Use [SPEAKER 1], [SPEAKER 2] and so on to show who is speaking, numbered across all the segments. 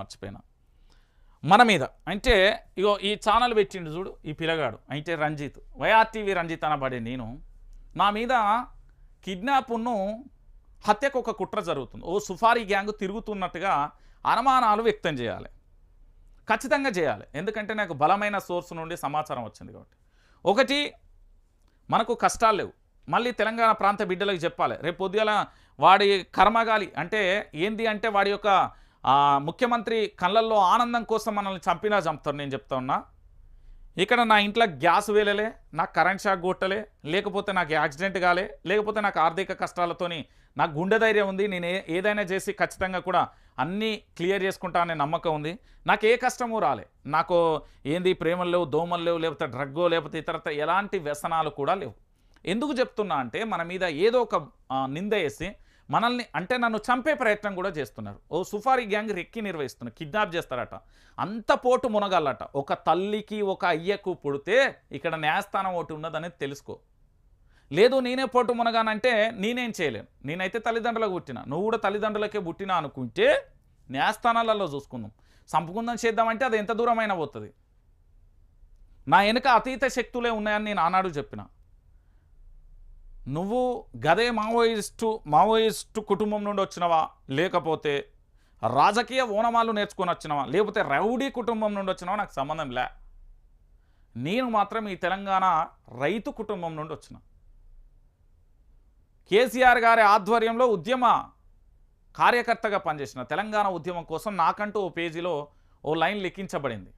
[SPEAKER 1] మర్చిపోయినా. మన మీద. అంటే ఇగో ఈ ఛానల్ పెట్టిండు చూడు ఈ పిల్లగాడు. అంటే రంజిత్. వైఆర్టీవీ రంజిత్ అనబడే నేను. నా మీద కిడ్నాప్ను హత్యకు ఒక కుట్ర జరుగుతుంది. ఓ సుఫారీ గ్యాంగ్ తిరుగుతున్నట్టుగా అనుమానాలు వ్యక్తం చేయాలి. ఖచ్చితంగా చేయాలి. ఎందుకంటే నాకు బలమైన సోర్స్ నుండి సమాచారం వచ్చింది కాబట్టి. ఒకటి మనకు కష్టాలు లేవు. మళ్ళీ తెలంగాణ ప్రాంత బిడ్డలకు చెప్పాలి. రేపు పొద్దుగల వాడి కర్మగాలి అంటే ఏంది అంటే వాడి యొక్క ముఖ్యమంత్రి కళ్ళల్లో ఆనందం కోసం మనల్ని చంపినా చంపుతారు నేను చెప్తా ఉన్నా. ఇక్కడ నా ఇంట్లో గ్యాస్ వేలలే నాకు కరెంట్ షాక్ కొట్టలే లేకపోతే నాకు యాక్సిడెంట్ కాలే లేకపోతే నాకు ఆర్థిక కష్టాలతోని నాకు గుండె ధైర్యం ఉంది నేను ఏదైనా చేసి ఖచ్చితంగా కూడా అన్నీ క్లియర్ చేసుకుంటా అనే నమ్మకం ఉంది. నాకు ఏ కష్టము రాలే. నాకు ఏంది ప్రేమలు లేవు దోమలు లేవు లేకపోతే డ్రగ్గో లేకపోతే ఇతరత ఎలాంటి వ్యసనాలు కూడా లేవు. ఎందుకు చెప్తున్నా అంటే మన మీద ఏదో ఒక నింద వేసి మనల్ని అంటే నన్ను చంపే ప్రయత్నం కూడా చేస్తున్నారు. ఓ సుఫారీ గ్యాంగ్ రెక్కి నిర్వహిస్తున్నారు కిడ్నాప్ చేస్తారట. అంత పోటు మునగాలట ఒక తల్లికి ఒక అయ్యకు పుడితే ఇక్కడ న్యాయస్థానం ఒకటి ఉన్నదనేది తెలుసుకో. లేదు నేనే పోటు మునగానంటే నేనేం చేయలేను. నేనైతే తల్లిదండ్రులకు పుట్టినా. నువ్వు కూడా తల్లిదండ్రులకే పుట్టినా అనుకుంటే న్యాయస్థానాలలో చూసుకుందాం. సంపుకుందం చేద్దామంటే అది ఎంత దూరమైనా పోతుంది. నా వెనుక అతీత శక్తులే ఉన్నాయని నేను ఆనాడు చెప్పిన. నువ్వు గదే మావోయిస్టు మావోయిస్టు కుటుంబం నుండి వచ్చినవా? లేకపోతే రాజకీయ ఓనమాలు నేర్చుకొని వచ్చినవా? లేకపోతే రౌడీ కుటుంబం నుండి వచ్చినవా? నాకు సంబంధం లే. నేను మాత్రం ఈ తెలంగాణ రైతు కుటుంబం నుండి వచ్చిన. కేసీఆర్ గారి ఆధ్వర్యంలో ఉద్యమ కార్యకర్తగా పనిచేసిన తెలంగాణ ఉద్యమం కోసం నాకంటూ ఓ పేజీలో ఓ లైన్ లిఖించబడింది.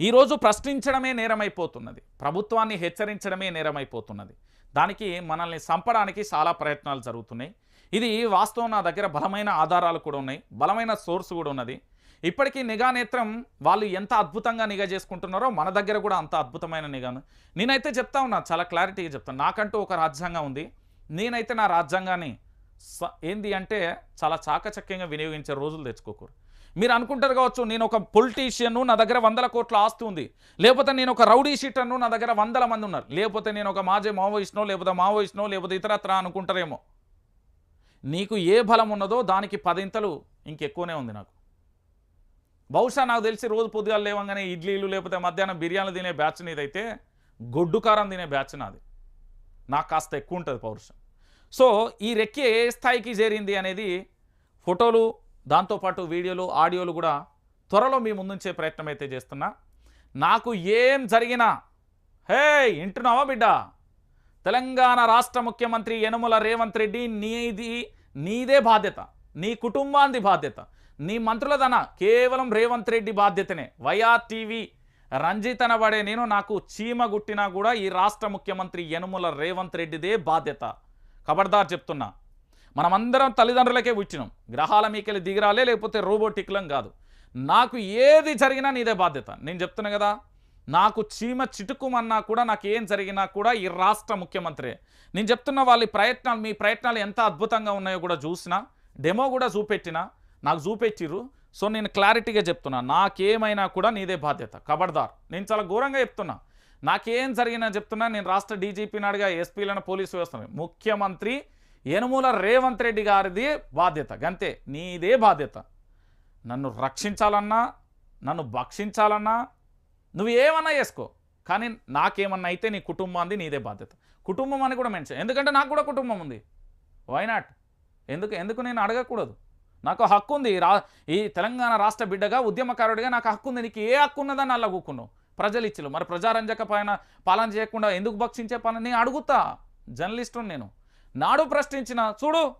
[SPEAKER 1] ఈరోజు ప్రశ్నించడమే నేరమైపోతున్నది. ప్రభుత్వాన్ని హెచ్చరించడమే నేరమైపోతున్నది. దానికి మనల్ని చంపడానికి చాలా ప్రయత్నాలు జరుగుతున్నాయి. ఇది వాస్తవం నా దగ్గర బలమైన ఆధారాలు కూడా ఉన్నాయి. బలమైన సోర్స్ కూడా ఉన్నది. ఇప్పటికీ నిఘా నేత్రం వాళ్ళు ఎంత అద్భుతంగా నిఘా చేసుకుంటున్నారో మన దగ్గర కూడా అంత అద్భుతమైన నిఘాను నేనైతే చెప్తా ఉన్నా చాలా క్లారిటీగా చెప్తాను నాకంటూ ఒక రాజ్యాంగం ఉంది. నేనైతే నా రాజ్యాంగాన్ని స- ఏంది అంటే చాలా చాకచక్యంగా వినియోగించే రోజులు తెచ్చుకోకూరు మీరు అనుకుంటారు కావచ్చు నేను ఒక పొలిటీషియన్ నా దగ్గర వందల కోట్ల ఆస్తి ఉంది. లేకపోతే నేను ఒక రౌడీ షీటర్ను నా దగ్గర వందల మంది ఉన్నారు. లేకపోతే నేను ఒక మాజీ మావోయిస్ట్నో లేకపోతే మావోయిస్ట్నో లేకపోతే ఇతరత్ర అనుకుంటారేమో. నీకు ఏ బలం ఉన్నదో దానికి పదింతలు ఇంకెక్కువనే ఉంది నాకు. బహుశా నాకు తెలిసి రోజు పొద్దుగా లేవంగానే ఇడ్లీలు లేకపోతే మధ్యాహ్నం బిర్యానీలు తినే బ్యాచ్ నీదైతే గొడ్డు కారం తినే బ్యాచ్ నాది. నాకు కాస్త ఎక్కువ ఉంటుంది పౌరుషం. సో ఈ రెక్కి ఏ స్థాయికి చేరింది అనేది ఫోటోలు దాంతోపాటు వీడియోలు ఆడియోలు కూడా త్వరలో మీ ముందుంచే ప్రయత్నం అయితే చేస్తున్నా. నాకు ఏం జరిగినా హే వింటున్నావా బిడ్డ? తెలంగాణ రాష్ట్ర ముఖ్యమంత్రి యనుమల రేవంత్ రెడ్డి నీది నీదే బాధ్యత. నీ కుటుంబాంది బాధ్యత. నీ మంత్రులదన కేవలం రేవంత్ రెడ్డి బాధ్యతనే. వైఆర్ టీవీ రంజిత్ నేను నాకు చీమ గుట్టినా కూడా ఈ రాష్ట్ర ముఖ్యమంత్రి యనుమల రేవంత్ రెడ్డిదే బాధ్యత. ఖబర్దార్ చెప్తున్నా. మనమందరం తల్లిదండ్రులకే పుట్టినాం. గ్రహాల మీకెళ్ళి దిగిరాలే లేకపోతే రోబోటిక్లం కాదు. నాకు ఏది జరిగినా నీదే బాధ్యత. నేను చెప్తున్నా కదా నాకు చీమ చిటుకుమన్నా కూడా నాకు ఏం జరిగినా కూడా ఈ రాష్ట్ర ముఖ్యమంత్రి. నేను చెప్తున్న వాళ్ళ ప్రయత్నాలు మీ ప్రయత్నాలు ఎంత అద్భుతంగా ఉన్నాయో కూడా చూసినా డెమో కూడా చూపెట్టినా నాకు చూపెట్టిరు సో నేను క్లారిటీగా చెప్తున్నా నాకేమైనా కూడా నీదే బాధ్యత. కబడ్దార్. నేను చాలా ఘోరంగా చెప్తున్నా. నాకేం జరిగినా చెప్తున్నా నేను రాష్ట్ర డీజీపీని అడిగా ఎస్పీలను పోలీసు వ్యవస్థను ముఖ్యమంత్రి యనుమూల రేవంత్ రెడ్డి గారిది బాధ్యత. గంతే నీదే బాధ్యత. నన్ను రక్షించాలన్నా నన్ను భక్షించాలన్నా నువ్వు ఏమన్నా చేసుకో. కానీ నాకేమన్నా అయితే నీ కుటుంబాన్ని నీదే బాధ్యత. కుటుంబం అని కూడా మెన్షన్ ఎందుకంటే నాకు కూడా కుటుంబం ఉంది. వైనాట్ ఎందుకు ఎందుకు నేను అడగకూడదు? నాకు హక్కు ఉంది. రా ఈ తెలంగాణ రాష్ట్ర బిడ్డగా ఉద్యమకారుడిగా నాకు హక్కు ఉంది. నీకు ఏ హక్కు ఉన్నదని అలా కూకున్నావు ప్రజలు ఇచ్చిలు మరి ప్రజారంజక పైన పాలన చేయకుండా ఎందుకు భక్షించే పాలన నేను అడుగుతా. జర్నలిస్టు నేను. నాడు ప్రశ్నించిన చూడు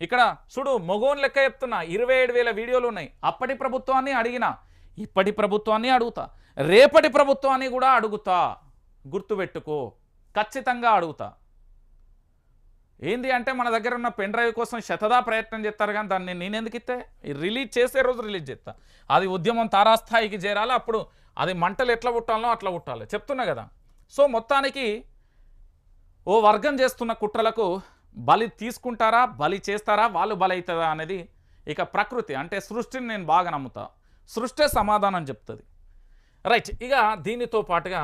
[SPEAKER 1] ఇక్కడ చూడు మొగోన్ లెక్క చెప్తున్నా ఇరవై ఏడు వేల వీడియోలు ఉన్నాయి. అప్పటి ప్రభుత్వాన్ని అడిగిన ఇప్పటి ప్రభుత్వాన్ని అడుగుతా. రేపటి ప్రభుత్వాన్ని కూడా అడుగుతా. గుర్తుపెట్టుకో. ఖచ్చితంగా అడుగుతా. ఏంది అంటే మన దగ్గర ఉన్న పెన్ డ్రైవ్ కోసం శతదా ప్రయత్నం చేస్తారు కానీ దాన్ని నేను ఎందుకు ఇస్తే? రిలీజ్ చేసే రోజు రిలీజ్ చేస్తా. అది ఉద్యమం తారాస్థాయికి చేరాలి. అప్పుడు అది మంటలు ఎట్లా పుట్టాలో అట్లా పుట్టాలి. చెప్తున్నా కదా. సో మొత్తానికి ఓ వర్గం చేస్తున్న కుట్రలకు బలి తీసుకుంటారా బలి చేస్తారా వాళ్ళు బలవుతుందా అనేది ఇక ప్రకృతి అంటే సృష్టిని నేను బాగా నమ్ముతా. సృష్టి సమాధానం చెప్తుంది. రైట్ ఇక దీనితో పాటుగా